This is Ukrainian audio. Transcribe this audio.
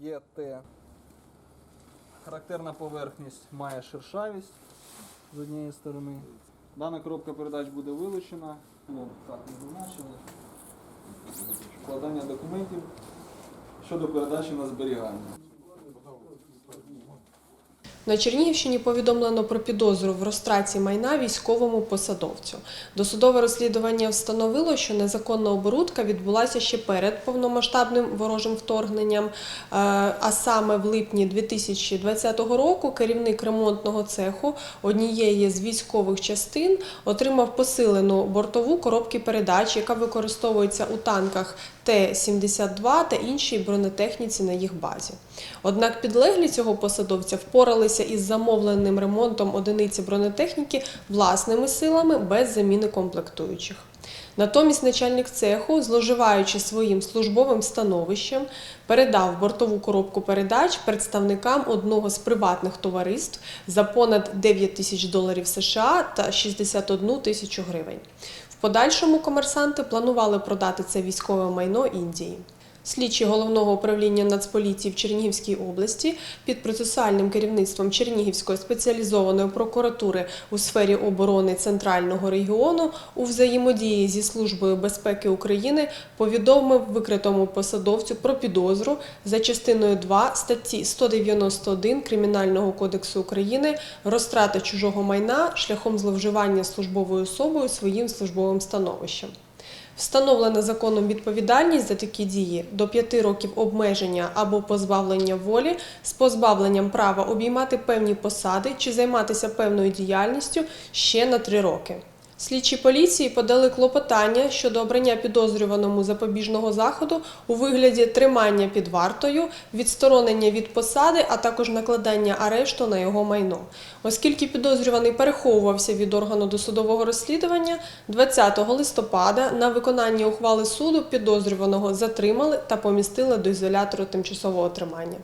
є те. Характерна поверхність має шершавість з однієї сторони. Дана коробка передач буде вилучена. Ну, так, і зазначили. вкладання документів щодо передачі на зберігання. На Чернігівщині повідомлено про підозру в розтраті майна військовому посадовцю. Досудове розслідування встановило, що незаконна оборудка відбулася ще перед повномасштабним ворожим вторгненням. Е, А саме в липні 2020 року керівник ремонтного цеху однієї з військових частин отримав посилену бортову коробки передач, яка використовується у танках Т-72 та іншій бронетехніці на їх базі. Однак підлеглі цього посадовця впоралися із замовленим ремонтом одиниці бронетехніки власними силами без заміни комплектуючих. Натомість начальник цеху, зловживаючи своїм службовим становищем, передав бортову коробку передач представникам одного з приватних товариств за понад 9 тисяч доларів США та 61 тисячу гривень. Подальшому комерсанти планували продати це військове майно Індії. Слідчі головного управління Нацполіції в Чернігівській області під процесуальним керівництвом Чернігівської спеціалізованої прокуратури у сфері оборони центрального регіону у взаємодії зі Службою безпеки України повідомив викритому посадовцю про підозру за частиною 2 статті 191 Кримінального кодексу України розтрата чужого майна шляхом зловживання службовою особою своїм службовим становищем. Встановлена законом відповідальність за такі дії до 5 років обмеження або позбавлення волі з позбавленням права обіймати певні посади чи займатися певною діяльністю ще на 3 роки. Слідчі поліції подали клопотання щодо обрання підозрюваному запобіжного заходу у вигляді тримання під вартою, відсторонення від посади, а також накладання арешту на його майно. Оскільки підозрюваний переховувався від органу досудового розслідування, 20 листопада на виконання ухвали суду підозрюваного затримали та помістили до ізолятору тимчасового тримання.